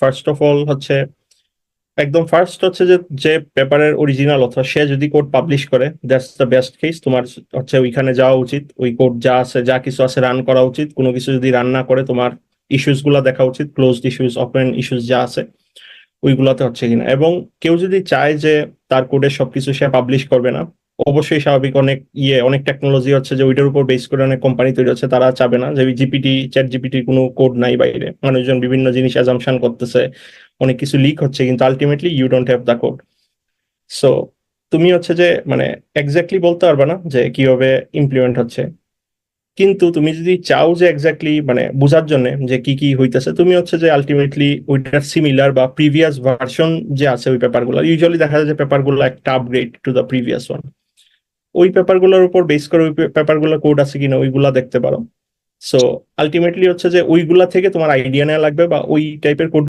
First of all হচ্ছে, একদম first হচ্ছে যে যে পেপারের অরিজিনাল অথবা সে যদি কোড পাবলিশ করে দ্যাটস দ্য বেস্ট কেস তোমার হচ্ছে ওইখানে যাওয়া উচিত, ওই কোড যা আছে, যা কিছু আছে রান করা উচিত, কোনো কিছু যদি রান না করে, তোমার ইস্যুসগুলা দেখা উচিত ক্লোজড ইস্যুস ওপেন ইস্যুস যা আছে, ওইগুলাতে হচ্ছে কিনা। এবং কেউ যদি চায় যে, তার কোডের সবকিছু সে পাবলিশ করবে না অবশ্যই স্বাভাবিক অনেক ইয়ে অনেক টেকনোলজি হচ্ছে যে ওইটার উপর বেস করে অনেক কোম্পানি তৈরি হচ্ছে, তারা চাবে না যে জিপিটি চ্যাট জিপিটির কোনো কোড নাই বাইরে। মানুষজন বিভিন্ন জিনিস অ্যাজামশন করতেছে, অনেক কিছু লিক হচ্ছে, কিন্তু ultimately you don't have the code so তুমি হচ্ছে যে মানে এক্স্যাক্টলি বলতে পারবে না যে কীভাবে ইমপ্লিমেন্ট হচ্ছে। কিন্তু তুমি যদি চাও যে এক্স্যাক্টলি মানে বোঝার জন্য যে কি কি হইতেছে, তুমি হচ্ছে যে আলটিমেটলি ওইটার সিমিলার বা প্রিভিয়াস ভার্সন যে আছে ওই পেপারগুলো ইউজুয়ালি দেখা যায় যে পেপারগুলো একটা upgrade to the previous one ওই পেপারগুলোর উপর বেস করে ওই পেপারগুলো কোড আছে কিনা, ওইগুলা দেখতে পারো। সো আলটিমেটলি হচ্ছে যে ওইগুলা থেকে তোমার আইডিয়া নেওয়া লাগবে বা ওই টাইপের কোড